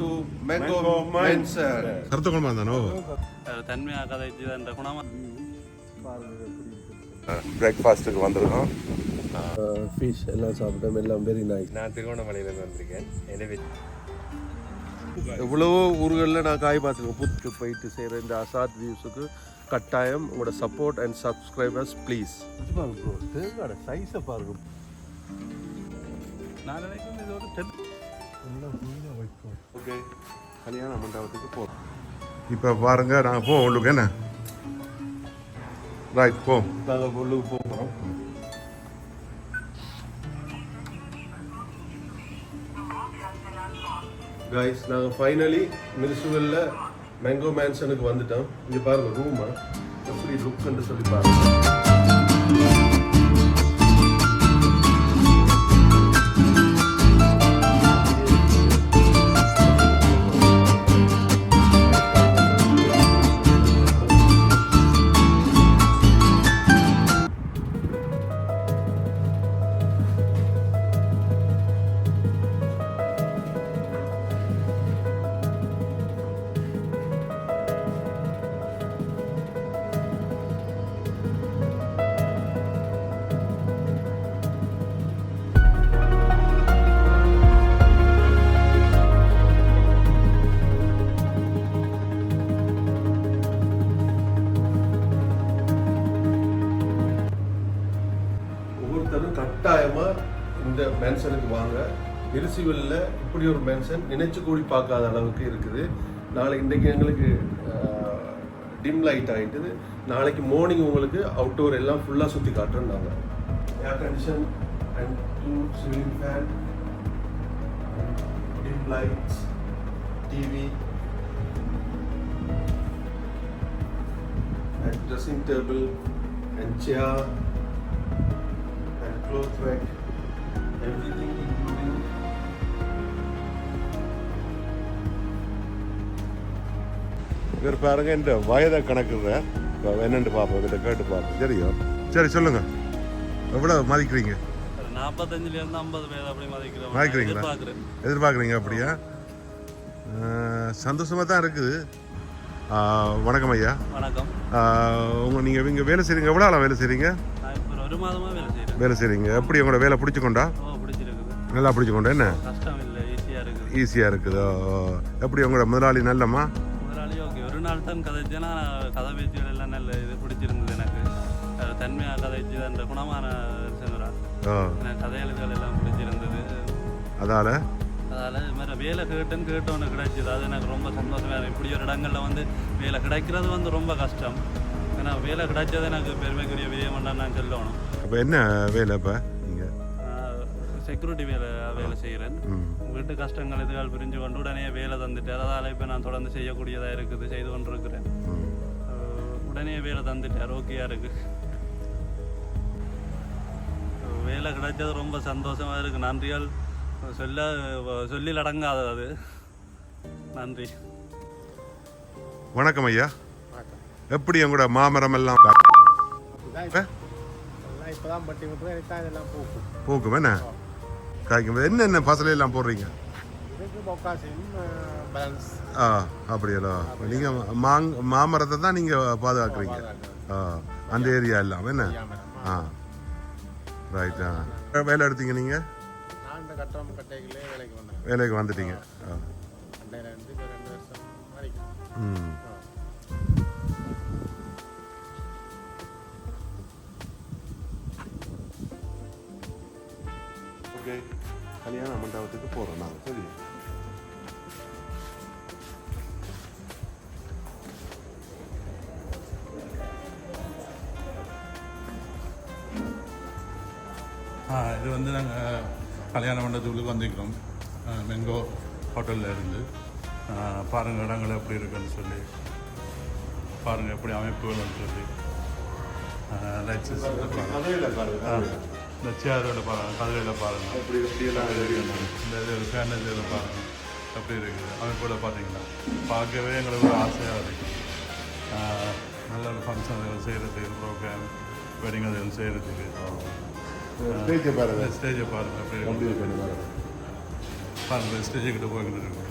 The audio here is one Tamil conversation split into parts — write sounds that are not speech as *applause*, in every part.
Mango, Mango Mansion. கருத்துக்கொண்டு வந்தானோ தன்மையாக கதைச்சு என்ற குணமாக பிரேக்ஃபாஸ்ட்டுக்கு வந்திருக்கோம் ஃபிஷ் எல்லாம் சாப்பிட்டோம் எல்லாம் வெரி நைஸ் நான் திருவண்ணாமலையிலேருந்து வந்திருக்கேன் எனவே எவ்வளவோ ஊர்களில் நான் காய் பார்த்துருக்கேன் புத்துக்கு போயிட்டு செய்கிற இந்த அசாத் வியூஸுக்கு கட்டாயம் உங்களோட சப்போர்ட் அண்ட் சப்ஸ்கிரைபர்ஸ் ப்ளீஸ் பாருங்க ப்ரோ தேங்காட சைஸை பாருங்க நான் நினைக்கிறேன் இது ஒரு ஓகே. கல்யாண மண்டபத்துக்கு போகிறோம் இப்போ பாருங்க நாங்கள் போவோம் உங்களுக்கு என்ன? ரைட் போ. நாங்கள் உள்ளுக்கு போகிறோம் கைஸ் நாங்கள் ஃபைனலி மிரிசுவலில் மேங்கோ மேன்சனுக்கு வந்துட்டோம். இங்கே பாருங்க ரூமா எப்படி லுக்ன்னு சொல்லி பாருங்க. மேன்சனுக்கு வாங்க. மிரிசிவலில் இப்படி ஒரு மேன்சன் நினைச்சு கூடி பார்க்காத அளவுக்கு இருக்குது. நாளை இன்றைக்கி எங்களுக்கு டிம் லைட் ஆகிட்டுது நாளைக்கு மார்னிங் உங்களுக்கு அவுட்டோர் எல்லாம் ஃபுல்லாக சுற்றி காட்டுறோம் நாங்கள் air condition and two ceiling fan dim lights TV and dressing table and chair and cloth rack everything including இவர் பாருங்க இந்த வயதை கணக்குற என்னென்னு பார்ப்போம் இதை கேட்டு பார்ப்போம் சரியோ? சரி சொல்லுங்க. எவ்வளோ மதிக்கிறீங்க? நாற்பத்தஞ்சிலேருந்து ஐம்பது பேர் அப்படி மதிக்கிறோம். மதிக்கிறீங்களா? எதிர்பார்க்குறீங்க அப்படியா? சந்தோஷமாக தான் இருக்குது. வணக்கம் ஐயா. வணக்கம். உங்கள் நீங்கள் இங்கே வேலை செய்கிறீங்க எவ்வளோ வேலை செய்கிறீங்க ஒரு மாதமாக வேலை செய்கிறேன் வேலை செய்கிறீங்க எப்படி உங்களோட வேலை பிடிச்சிக்கொண்டா? நல்லா பிடிச்சிக்கொண்டா என்ன? கஷ்டம் இல்லை ஈஸியாக இருக்குது. எப்படி உங்களோட முதலாளி நல்லம்மா? ஒரு நாள் தான் கதைச்சேன்னா கதை பேச்சுகள் எல்லாம் நல்ல இது பிடிச்சிருந்தது எனக்கு. தன்மையாக கதைச்சு என்ற குணமான ஓ எனக்கு கதை எழுதுகள் எல்லாம் பிடிச்சிருந்தது. அதால்? அதால் இது மாதிரி வேலை கேட்டுன்னு கேட்டவனு கிடைச்சிது. அது எனக்கு ரொம்ப சந்தோஷமா இருக்கு. இப்படி ஒரு இடங்களில் வந்து வேலை கிடைக்கிறது வந்து ரொம்ப கஷ்டம். ஏன்னா வேலை கிடைச்சது எனக்கு பெருமைக்குரிய விஷயம் நான் சொல்லணும். அப்போ என்ன வேலை இப்போ நீங்கள் செக்யூரிட்டி வேலை வேலை செய்கிறேன் வீட்டு கஷ்டங்கள் இதுகள் புரிஞ்சு கொண்டு உடனே வேலை தந்துட்டார் அதால் இப்போ நான் தொடர்ந்து செய்யக்கூடியதாக இருக்குது செய்து கொண்டு இருக்கிறேன் ம். அஹ் உடனே வேலை தந்துட்டார் ஓகேயா இருக்கு. அஹ் வேலை கிடைச்சது ரொம்ப சந்தோஷமா இருக்கு. நன்றிகள் சொல்ல சொல்லில் அடங்காது அது. நன்றி. வணக்கம் ஐயா. எப்படி உங்களோட மாமரம் எல்லாம் ஆ? இப்பதான் பட்டி விட்டு இருக்கா இதெல்லாம் பூக்கும் பூக்கும் என்ன? காய்க்கும் என்னென்ன ஃபசல் எல்லாம் போடுறீங்க? ஆ அப்படியല്ലോ நீங்கள் மாங் மாமரத்தை தான் நீங்கள் பாதுகாக்கிறீங்க? ஆ அந்த ஏரியா எல்லாம் என்ன? ஆ. ரைட் ஆ. வேலை எடுத்தீங்க நீங்கள் வேலைக்கு வந்துட்டீங்க. ம். ஓகே கல்யாண மண்டபத்துக்கு போகிறோம் நாங்கள் சரி ஆ இது வந்து நாங்கள் கல்யாண மண்டபத்துக்குள்ளே வந்திருக்கிறோம் மெங்கோ ஹோட்டலில் இருந்து ஆ, பாருங்க இடங்கள் எப்படி இருக்குன்னு சொல்லி பாருங்கள் எப்படி அமைப்புகள்னு சொல்லி லைட்ஸ் கதையில் பாருங்க இந்த சேரோட பாருங்கள் கதையில் பாருங்கள் அப்படி எப்படியெல்லாம். இந்த இது ஃபேன் இதில் பாருங்கள் எப்படி இருக்குது. அமைப்போட பார்த்தீங்கன்னா பார்க்கவே எங்களுக்கு ஒரு ஆசையாக இருக்குது நல்ல ஒரு ஃபங்க்ஷன் செய்கிறதுக்கு ப்ரோக்ராம் வெட்டிங் அதுகள் செய்கிறதுக்கு ஸ்டேஜை பாருங்க. ஸ்டேஜை பாருங்கள் அப்படி அப்படி இருக்கு இருக்கு பாருங்க பாருங்கள் ஸ்டேஜுக்கிட்ட போய்கிட்டு இருக்கோம்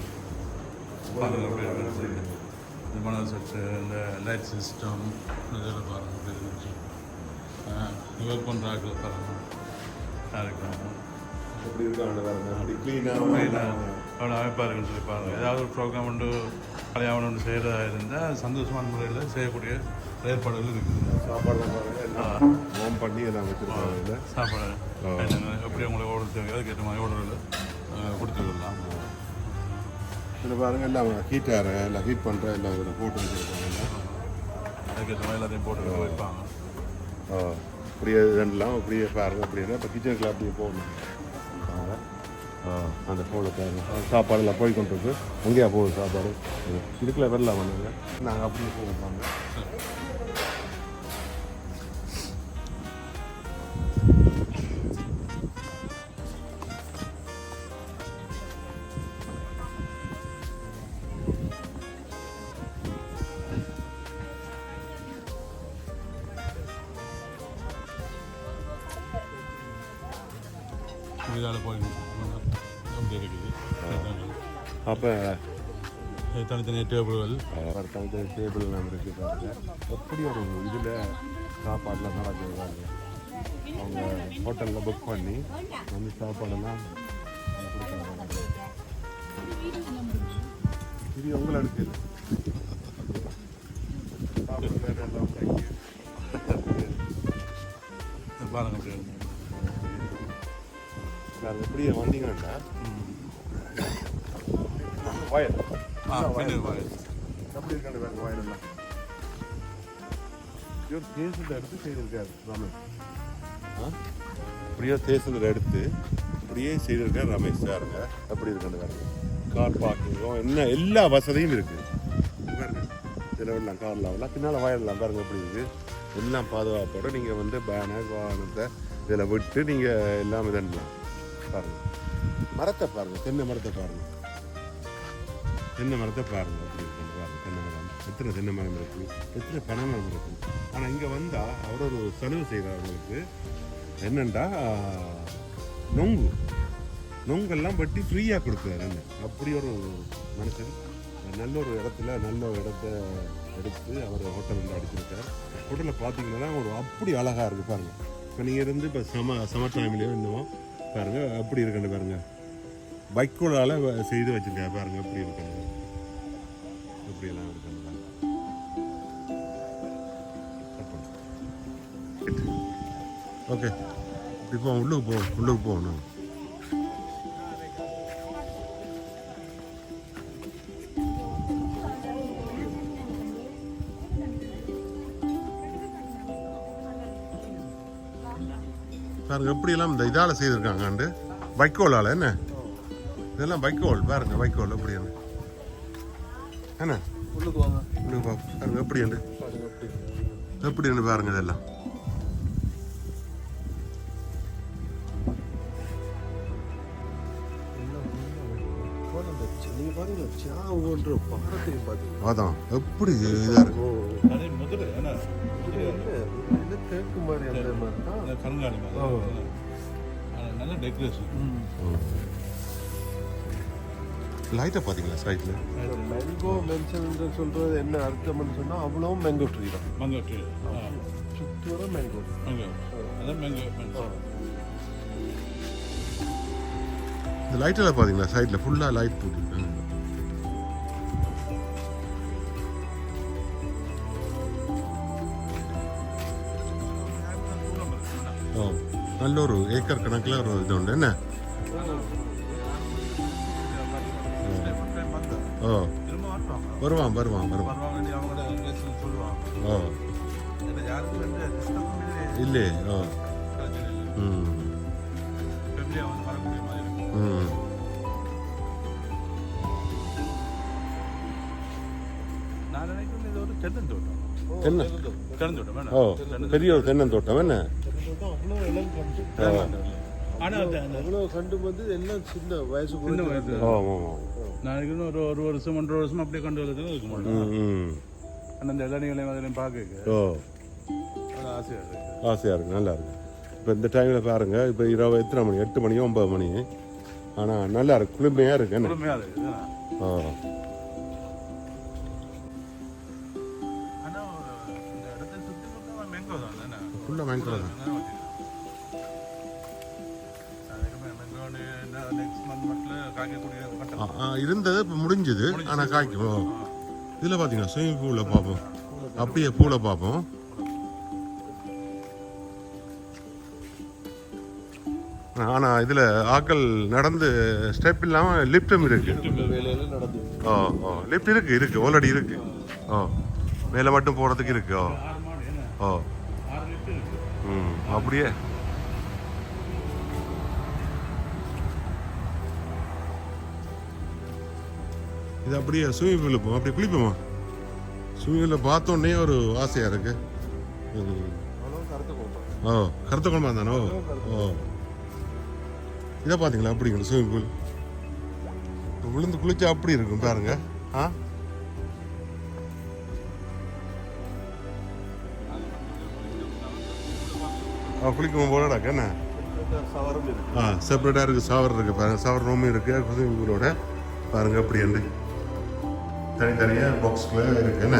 பாருங்க அப்படி. இந்த மணல் செட்டு இந்த லைட் சிஸ்டம் இதில் பாருங்க அப்படி இருந்துச்சு ஒர்க் பண்ணுற ஆட்கள் பாருங்க. இருக்கிறாங்க எப்படி இருக்காங்க அவ்வளோ அமைப்பாக இருக்குன்னு சொல்லி பாருங்க ஏதாவது ஒரு ப்ரோக்ராம் ஒன்று கல்யாணம் ஒன்று செய்கிறதா இருந்தால் சந்தோஷமான முறையில் செய்யக்கூடிய ஏற்பாடுகள் இருக்குது. எல்லாம் வார்ம் பண்ணி எல்லாம் வச்சுருக்காங்க சாப்பாடு எப்படி உங்களுக்கு ஆர்டர் தேவையோ அதுக்கேற்ற மாதிரி ஆர்டரில் கொடுத்துக்கலாம் இதில் பாருங்க எல்லாம் ஹீட் ஆகிற எல்லாம் ஹீட் பண்ணுற எல்லாம் இதில் போட்டு வச்சுருக்காங்க. அதுக்கேற்ற மாதிரி எல்லாத்தையும் போட்டு வைப்பாங்க. ஆ. அப்படியே ரெண்டுலாம் அப்படியே பாருங்க அப்படின்னா இப்போ கிச்சனுக்குள்ள அப்படியே போகணும். அந்த ஃபோனில் பாருங்கள் ஆ, சாப்பாடெல்லாம் போய் கொண்டு இருக்கு அங்கேயா போகுது சாப்பாடு. இதுக்குள்ளே வரலாம் நாங்கள் அப்படியே போகிறாங்க இதால் போய் அப்படி இருக்குது அப்போ தனித்தனி டேபிள்கள். தனித்தனி டேபிள் எல்லாம் இருக்குது பாருங்க. எப்படி ஒரு இதில் சாப்பாடெலாம் நடக்குது அவங்க ஹோட்டலில் புக் பண்ணி வந்து சாப்பாடெல்லாம் இது உங்களை. பாருங்க. அப்படி. நான் எப்படியே வந்தீங்கன்னா வயல். பாரு. எப்படி இருக்காண்டு பாருங்க வயலெல்லாம்? இவர் தேசத்தில் எடுத்து செய்திருக்காரு ரமேஷ். ஆ? இப்படியே தேசத்தில் எடுத்து இப்படியே செய்திருக்கார் ரமேஷ் சாருங்க எப்படி இருக்காண்டு பாருங்க கார் பார்க்கிங்கும் என்ன எல்லா வசதியும் இருக்குது பாருங்க இதில் எல்லாம் கார்லாம் எல்லாம் பின்னால் வயல்லாம் பாருங்க எப்படி இருக்குது எல்லாம் பாதுகாப்போட நீங்கள் வந்து பேனர் வாகனத்தை இதில் விட்டு நீங்கள் எல்லாம் இதெல்லாம் பாருங்க. மரத்தை பாருங்க தென்னை மரத்தை பாருங்க. தென்னை மரத்தை பாருங்க அப்படி பாருங்க. தென்னை மரம் எத்தனை தென்னை மரம் இருக்கு எத்தனை பனை மரம் இருக்கு. ஆனால் இங்கே வந்தால் அவர் ஒரு செலவு செய்கிறார் அவங்களுக்கு என்னண்டா? நொங்கு. நொங்கெல்லாம் வெட்டி ஃப்ரீயாக கொடுக்குறாரு. என்ன? அப்படி ஒரு மனுஷன். நல்ல ஒரு இடத்துல நல்ல ஒரு இடத்த எடுத்து அவர் ஹோட்டலில் அடிச்சிருக்கார். ஹோட்டலில் பார்த்தீங்கன்னா ஒரு அப்படி அழகாக இருக்குது பாருங்க. இப்போ நீங்கள் இருந்து இப்போ சம சமர் டைம்லேயோ இன்னும் பாருங்க அப்படி இருக்குன்னு பாருங்க. பைக்கோளால் செய்து வச்சிருக்காரு பாருங்க எப்படி இருக்குன்னு. எப்படி எல்லாம் ஓகே. இப்போ உள்ளுக்கு போ உள்ளுக்கு போகணும். பாருங்க எப்படியெல்லாம் இந்த இதால் செய்திருக்காங்கண்டு வைக்கோலால் என்ன? இதெல்லாம் வைக்கோல் பாருங்க வைக்கோல் எப்படி என்ன? என்ன பாருங்க எப்படி உண்டு எப்படி எப்படி பாருங்க இதெல்லாம்? நீங்க பாருங்க அதான் எப்படி இதாக இருக்கும் தேக்கு மாதிரி அந்த மாதிரி தான். கருங்காலி மாதிரி. நல்ல டெக்கரேஷன் லைட்டை பார்த்தீங்களா சைடில் மேங்கோ மென்ஷன் சொல்றது என்ன அர்த்தம்னு சொன்னா அவ்வளவும் மேங்கோ ட்ரீ தான். மங்கோ ட்ரீ சுத்தூர மேங்கோ மங்கோ அதான் மேங்கோ இந்த லைட்டெல்லாம் பார்த்தீங்களா சைடில் ஃபுல்லாக லைட் போட்டுருக்காங்க. நல்ல ஒரு ஏக்கர் கணக்கில் ஒரு இது உண்டு. என்ன? ஓ. வருவான் வருவான் வருவான். ஓ. இல்லை ஓ. ம். ம். நான் நினைக்கிறேன் இது ஒரு தென்னந்தோட்டம். வேணாம். ஓ பெரிய ஒரு தென்னந்தோட்டம் என்ன நினைக்கிறேன் ஒரு ஒரு வருஷம் ஒன்றரை வருஷம் அப்படியே கண்டு வரதுக்கு இருக்க மாட்டோம் அந்த இளநிகளையும் அதிலையும் பார்க்க ஓ. ஆசையாக இருக்கு. ஆசையாக இருக்கு நல்லா இருக்கு. இப்போ இந்த டைமில் பாருங்க இப்போ இரவு எத்தனை மணி? எட்டு மணி ஒன்பது மணி. ஆனால் நல்லா இருக்கு குளுமையாக இருக்கு என்ன? இருக்கு ஓ ஃபுல்லாக ஆ, இருந்தது இப்போ முடிஞ்சது ஆனால் காய்க்கும் இதில் பார்த்தீங்கன்னா ஸ்விம்மிங் பூவில் பார்ப்போம் அப்படியே பூவில் பார்ப்போம் ஆனால் இதில் ஆக்கள் நடந்து ஸ்டெப் இல்லாமல் லிஃப்ட்டும் இருக்கு ஓ ஓ லிஃப்ட் இருக்கு இருக்கு ஆல்ரெடி இருக்கு ஓ மேலே மட்டும் போகிறதுக்கு இருக்கு ஓ ஓ ஆறு லிட்டர் இருக்கு ம் அப்படியே. இது அப்படியே ஸ்விம்மிங் பூலில் போவோம். அப்படியே குளிப்போமா? ஸ்விம்மிங் பூலில் பார்த்தோன்னே ஒரு ஆசையாக இருக்கு. ஓ கருத்த குழம்பா தானோ ஓ இதை பார்த்தீங்களா? அப்படிங்களா ஸ்விம்மிங் பூல் விழுந்து குளிச்சா அப்படி இருக்கும் பாருங்க. ஆ? குளிக்கும் போலடாக்க என்ன ஆ செப்பரேட்டாக இருக்குது சவர் இருக்குது பாருங்கள் சவர் ரூமும் இருக்குது ஸ்விம்மிங் பூலோட பாருங்கள் அப்படி என்று தனித்தனியாக பாக்ஸ்குள்ளே இருக்குது என்ன?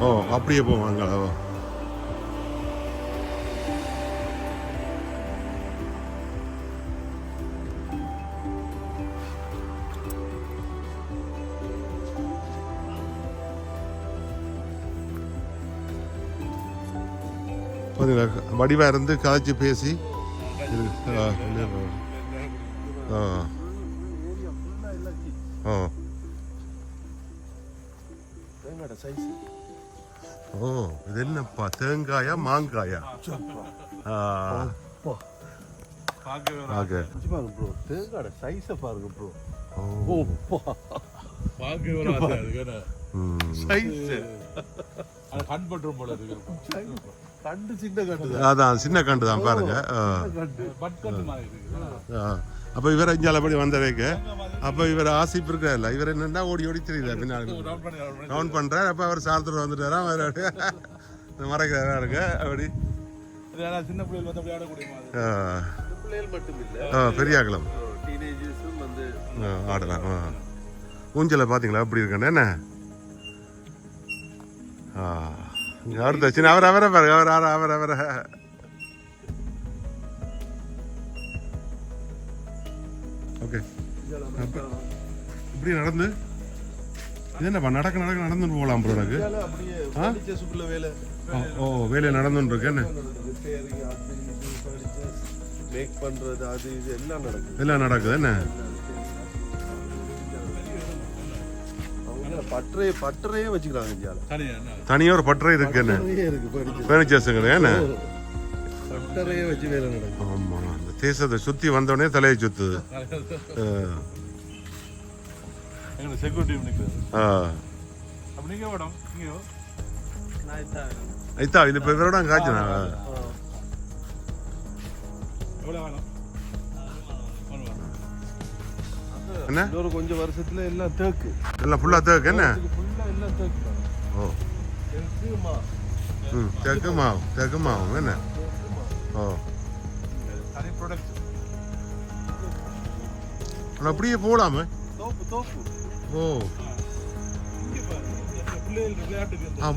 ஓ அப்படியே போவாங்க வடிவாக இருந்து கதைச்சு பேசி ஆ, ஆ ஓ தேங்காய் சைஸ் ஓ இது என்னப்பா தேங்காயா மாங்காயா? ஆ. பார்க்கவே ஓகே பாருங்க ப்ரோ தேங்காய் சைஸை பாருங்க ப்ரோ ஓ. பார்க்கவே. சைஸ் அது பற்றும் போல இருக்கு. கண்டு சின்ன கண்டு அதான் சின்ன கண்டு தான் பாருங்க. அப்ப இவர் இஞ்சாலப்படி வந்தவைக்கு. அப்ப இவர் ஆசிப்பு இருக்கிறார்ல இவர் என்னன்னா ஓடி ஓடி தெரியுது பின்னாடி? டவுன் பண்ணி down பண்ணி. கவுண்ட் பண்றாரு அப்ப அவர் சார்த்தர் வந்துட்டாரா அவர் *laughs* மறைக்கிறாரா இருக்கு அப்படி. சின்ன பிள்ளைகள் வந்து. பிள்ளைகள் மட்டும் இல்ல டீனேஜர்ஸும் ஆ, ஆடலாம். ஊஞ்சலை பார்த்தீங்களா அப்படி இருக்கேன் என்ன? ஆ. அடுத்த சின்ன அவர் அவரை பாருங்க அவர் அவர் அவர் அவரை ஓகே இப்படி நடந்து. இது என்னப்பா நடக்க நடக்க நடந்துட்டு போகலாம் ப்ரோ எனக்கு வேலை. ஓ, வேலையை நடந்துட்டு இருக்கு. என்ன? மேக் பண்றது அது இது எல்லாம் நடக்குது. எல்லாம் நடக்குது. என்ன? அவங்க பட்டறையே வச்சுக்கிறாங்க என்ன? தனியாக ஒரு பட்டறை இருக்கு என்ன? ஃபர்னிச்சர்ஸுங்க என்ன? பட்டறையே வச்சு வேலை நடக்குது. ஆமா அந்த தேசத்தை சுத்தி வந்தோடனே தலையை சுத்துது. மேடம் நீங்க ஐத்தா இது இப்போ இவரோட காய்ச்சனா எவ்வளோ வேணும்? என்ன? இன்னொரு கொஞ்சம் வருஷத்துல எல்லாம் தேக்கு. எல்லாம் ஃபுல்லா தேக்கு என்ன? ஃபுல்லா எல்லாம் தேக்கு ஓ. தேக்கு மா ம் தேக்கு மாவு தேக்கு மாவு என்ன? ஓ. தனி ப்ராடக்ட் ஆனா அப்படியே போடாம தோப்பு தோப்பு. ஓ.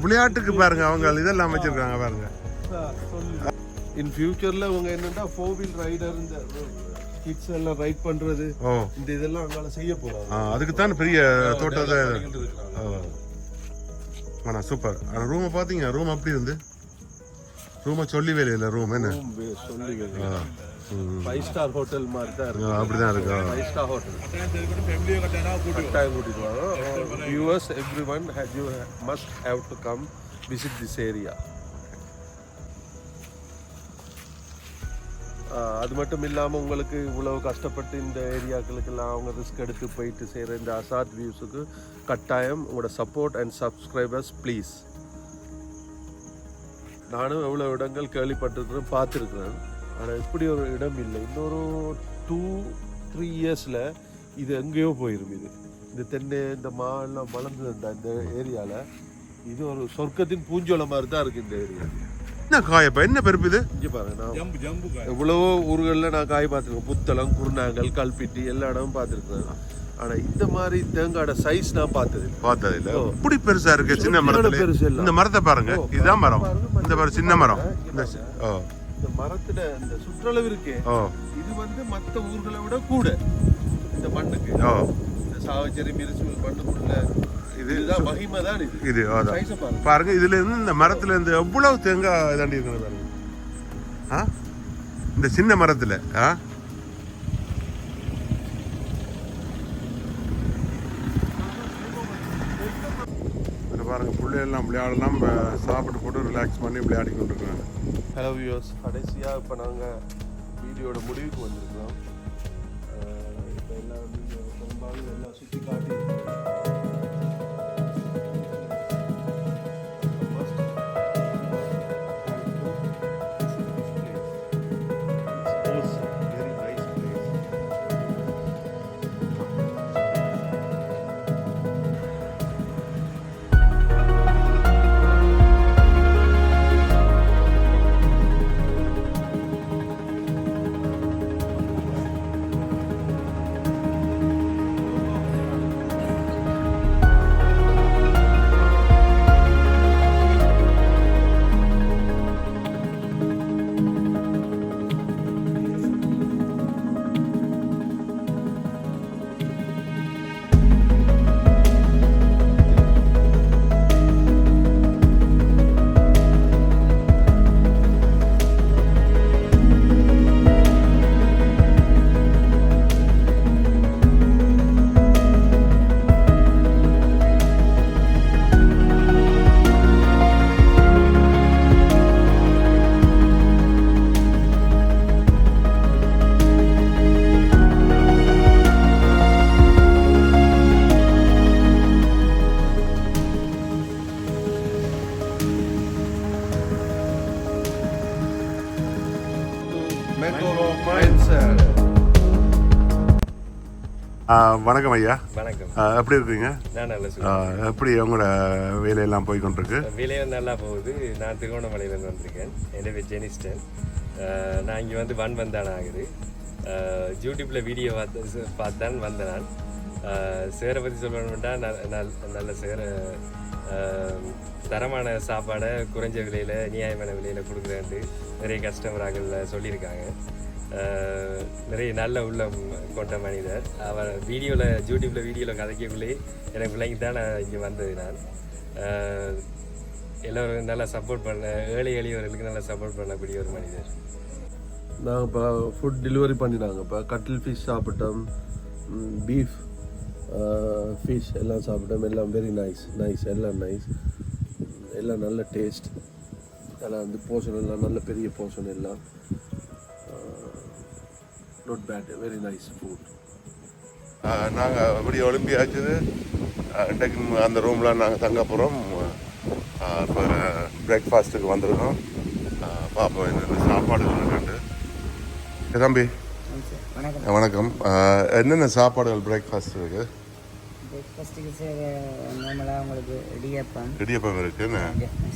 விளையாட்டுக்கு பாருங்க அவங்க இதெல்லாம் வச்சிருக்காங்க பாருங்க. இன் ஃபியூச்சர்ல அவங்க என்னன்னா ஃபோர் வீல் ரைடர் இந்த கிட்ஸ் எல்லாம் ரைட் பண்றது இந்த இதெல்லாம் அங்கால செய்ய போறாங்க அதுக்கு தான் பெரிய தோட்டத்தை ஆனா சூப்பர் ஆனா ரூமை பார்த்தீங்க ரூம் அப்படி இருந்து? ரூமை சொல்லி வேலையில ரூம் என்ன? சொல்லி. ஃபைவ் ஸ்டார் ஹோட்டல் மாதிரி தான் இருக்கு. அப்படிதான் இருக்கு. ஃபைவ் ஸ்டார் ஹோட்டல் கூட்டிட்டு வரோம் viewers everyone you must have to come visit this area அது மட்டும் இல்லாமல் உங்களுக்கு இவ்வளவு கஷ்டப்பட்டு இந்த ஏரியாக்களுக்கெல்லாம் அவங்க ரிஸ்க் எடுத்து போயிட்டு செய்கிற இந்த அசாத் வியூஸுக்கு கட்டாயம் உங்களோட சப்போர்ட் அண்ட் சப்ஸ்கிரைபர்ஸ் ப்ளீஸ் நானும் எவ்வளோ இடங்கள் கேள்விப்பட்டிருக்கிறேன் பார்த்துருக்குறேன். ஆனால் இப்படி ஒரு இடம் இல்லை. இன்னொரு டூ த்ரீ இயர்ஸில் இது எங்கேயோ போயிரும் இது இந்த தென்னை இந்த மா எல்லாம் வளர்ந்து இந்த இந்த ஏரியாவில் இது ஒரு சொர்க்கத்தின் பூஞ்சோலை மாதிரி தான் இருக்குது இந்த ஏரியா. என்ன காயப்பா என்ன பெருப்பு இது? இங்கே பாருங்க நான் ஜம்பு ஜம்பு காய் எவ்வளவோ ஊர்களில் நான் காய் பார்த்துருக்கேன். புத்தளம் குருநாங்கல் கல்பிட்டி எல்லா இடமும் பார்த்துருக்கேன். ஆனா இந்த மாதிரி தேங்காயோட சைஸ் நான் பார்த்தது. பார்த்தது இல்ல ஓ. இப்படி பெருசா இருக்கு சின்ன மரத்துல? பெருசு இல்ல. இந்த மரத்தை பாருங்க. இதுதான் மரம். இந்த மரம் சின்ன மரம். இந்த ஓ. இந்த மரத்துல இந்த சுற்றளவு இருக்கே. இது வந்து மத்த ஊர்களை விட கூட. இந்த மண்ணுக்கு. இந்த சாவச்சேரி மிரிசூல் மண்ணுக்குள்ள இது இதுதான் மகிமை தான் இது. இது அதான். பாருங்க. இதுல இருந்து இந்த மரத்துல இருந்து எவ்வளவு தேங்காய் தாண்டி இருக்குது பாருங்க. ஆ? இந்த சின்ன மரத்துல ஆ? பாருங்க பிள்ளைகள்லாம் விளையாடலாம் சாப்பிட்டு போட்டு ரிலாக்ஸ் பண்ணி விளையாடி கொண்டிருக்காங்க ஹலோ வியூவர்ஸ் கடைசியாக இப்போ நாங்கள் வீடியோட முடிவுக்கு வந்திருக்கிறோம். இப்போ நீங்கள் பெரும்பாலும் எல்லாம் சுற்றி காட்டி வணக்கம் ஐயா. வணக்கம். எப்படி இருக்கீங்க? எப்படி உங்களோட வேலையெல்லாம் போய் கொண்டிருக்கு? விலையும் நல்லா போகுது. நான் திருவண்ணாமலையிலேருந்து வந்திருக்கேன். என் பேர் ஜெனிஸ்டன். நான் இங்கே வந்து ஒன் வந்தான ஆகுது யூடியூப்பில் வீடியோ பார்த்து பார்த்தான் வந்தேன் நான். சேரை பற்றி சொல்லணும்னா நல்ல சேர தரமான சாப்பாடை குறைஞ்ச விலையில் நியாயமான விலையில் கொடுக்குறேன்ட்டு நிறைய கஸ்டமராக்கள் சொல்லியிருக்காங்க. நிறைய நல்ல உள்ளம் கொண்ட மனிதர். அவர் வீடியோவில் யூடியூப்பில் வீடியோவில் கதைக்கக்குள்ளே எனக்கு பிள்ளைங்க தான் நான் இங்கே வந்தது நான். எல்லோரும் நல்லா சப்போர்ட் பண்ண ஏழை எளியவர்களுக்கு நல்லா சப்போர்ட் பண்ணக்கூடிய ஒரு மனிதர். நாங்கள் இப்போ ஃபுட் டெலிவரி பண்ணினாங்க இப்போ கட்டில் ஃபிஷ் சாப்பிட்டோம் பீஃப் Uh, ஃபிஷ் எல்லாம் சாப்பிட்டோம். எல்லாம் வெரி நைஸ் நைஸ் எல்லாம் நைஸ் எல்லாம் நல்ல டேஸ்ட் எல்லாம் வந்து போர்ஷன் எல்லாம் நல்ல பெரிய போர்ஷன் எல்லாம். Uh, not bad very nice food நாங்கள் அப்படி ஒலிம்பியாச்சு இன்றைக்கு அந்த ரூமில் நாங்கள் தங்க போகிறோம் இப்போ பிரேக்ஃபாஸ்ட்டுக்கு வந்திருக்கோம். பார்ப்போம் என்னென்ன சாப்பாடு கண்டு தம்பி? வணக்கம். வணக்கம். என்னென்ன சாப்பாடுகள் பிரேக்ஃபாஸ்ட் இருக்கு? பிரேக்ஃபாஸ்ட்டுக்கு சார் நார்மலாக உங்களுக்கு இடியப்பம். இடியப்பம் இருக்கு என்ன?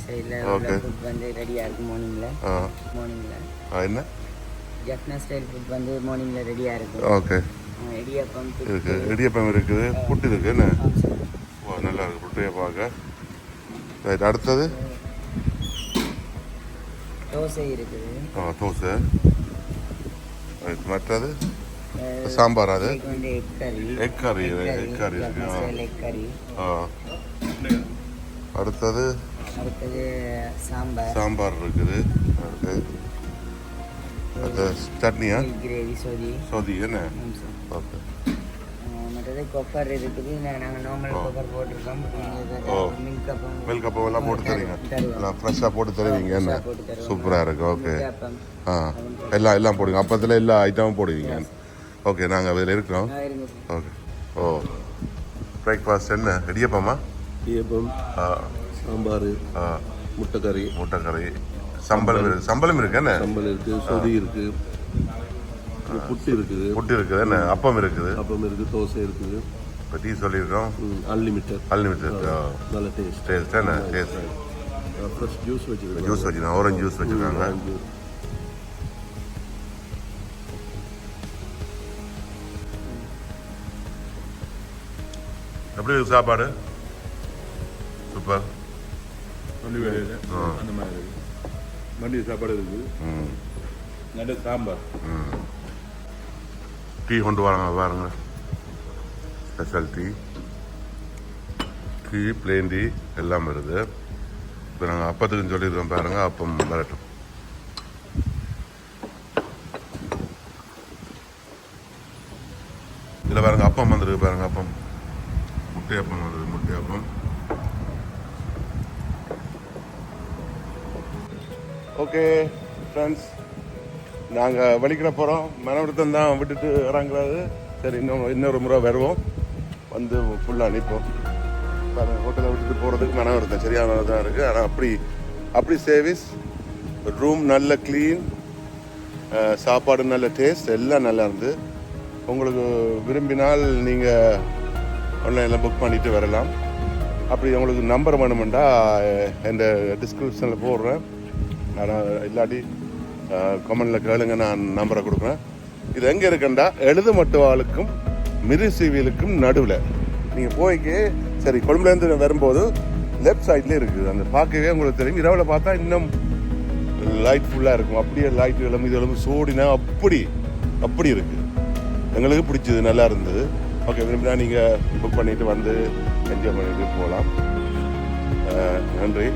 ஸ்டைலில் Okay. ஃபுட் வந்து ரெடியாக இருக்கும் மார்னிங்கில் மார்னிங்கில் என்ன? ஜப்னா ஸ்டைல் ஃபுட் வந்து மார்னிங்கில் ரெடியாக இருக்கும் ஓகே இடியப்பம் புட்டு. இருக்கு. இடியப்பம் இருக்குது புட்டு இருக்கு என்ன? ஆ, sir. ஓ நல்லா இருக்கு. புட்டையை பார்க்க ரைட் அடுத்தது? தோசை இருக்குது. ஆ, தோசை. மற்றது? சாம்பார் அது? எக் கறி எக் கறி இருக்கு. அடுத்தது? சாம்பார். இருக்குது. அடுத்து? சட்னியா? கிரேவி சொதி. சோதி என்ன? ஓகே. மற்றது கொப்பர் இருக்குது. நாங்கள் நார்மல் கொப்பர் போட்டிருக்கோம். ஓ. மில்க் கப்பம். மில்க் அப்போ எல்லாம் போட்டு தருவீங்க. எல்லாம் ஃப்ரெஷ்ஷாக போட்டு தருவீங்க. என்ன. சூப்பராக இருக்கு. ஓகே. ஆ. எல்லாம் எல்லாம் போடுங்க. அப்பத்தில் எல்லா ஐட்டமும் போடுவீங்க. ஓகே நாங்கள் அதில் இருக்கிறோம். ஓகே. ஓ. பிரேக்ஃபாஸ்ட் என்ன? இடியப்பமா? இடியப்பம் ஆ. சாம்பார் ஆ. முட்டைக்கறி முட்டைக்கறி சம்பளம் இருக்கு. சம்பளம் இருக்கு என்ன? சம்பல் இருக்குது சொதி இருக்குது புட்டு இருக்குது. புட்டு இருக்குது. என்ன? அப்பம் இருக்குது. அப்பம் இருக்குது தோசை இருக்குது. இப்போ டீ சொல்லியிருக்கோம். அன்லிமிட்டட் அன்லிமிட்டட் நல்ல டேஸ்ட் டேஸ்ட் என்ன? டேஸ்ட் ஃப்ரெஷ் ஜூஸ் வச்சுருக்கோம். ஜூஸ் வச்சுருக்காங்க. ஆரஞ்சு ஜூஸ் வச்சுருக்காங்க எப்படி இருக்கு சாப்பாடு? சூப்பர். அந்த மாதிரி வண்டி சாப்பாடு இருக்குது. ம். நல்ல சாம்பார். ம். டீ கொண்டு வராங்க பாருங்க. Special tea tea plain tea எல்லாம் வருது. இப்போ நாங்கள் அப்பத்துக்குன்னு சொல்லியிருக்கோம் பாருங்க அப்பம் வரட்டும். இதில் பாருங்க அப்பம் வந்துருக்கு பாருங்க அப்பம். முட்டை அப்பம் வந்தது முட்டை அப்பம். ஓகே ஃப்ரெண்ட்ஸ் நாங்கள் வலிக்கிற போகிறோம் மனவருத்தம் தான் விட்டுட்டு இறங்குறாரு சரி இன்னும் இன்னொரு முறை வருவோம். வந்து ஃபுல்லாக நிற்போம். பாருங்கள் ஹோட்டலை விட்டுட்டு போகிறதுக்கு மனவருத்தம். சரியான தான் இருக்குது ஆனால் அப்படி அப்படி சர்வீஸ் ரூம் நல்ல க்ளீன் சாப்பாடு நல்ல டேஸ்ட் எல்லாம் நல்லா இருந்து. உங்களுக்கு விரும்பினால் நீங்கள் ஆன்லைனில் புக் பண்ணிட்டு வரலாம். அப்படி உங்களுக்கு நம்பர் வேணுமெண்டா இந்த டிஸ்கிரிப்ஷனில் போடுறேன். ஆனால் இல்லாட்டி கமெண்டில் கேளுங்க நான் நம்பரை கொடுக்குறேன். இது எங்கே இருக்குண்டா? எழுது மட்டுவாளுக்கும் மிருசிவியலுக்கும் நடுவில். நீங்கள் போய்க்கு சரி கொழும்புலேருந்து வரும்போது லெஃப்ட் சைட்லேயே இருக்குது. அந்த பார்க்கவே உங்களுக்கு தெரியும். இரவில் பார்த்தா இன்னும் லைட் ஃபுல்லாக இருக்கும். அப்படியே லைட் இளம்பு இது இளம்பு சோடினா அப்படி அப்படி இருக்குது எங்களுக்கு பிடிச்சது நல்லா இருந்தது. ஓகே விரும்பினா நீங்கள் புக் பண்ணிவிட்டு வந்து என்ஜாய் பண்ணிட்டு போகலாம் நன்றி.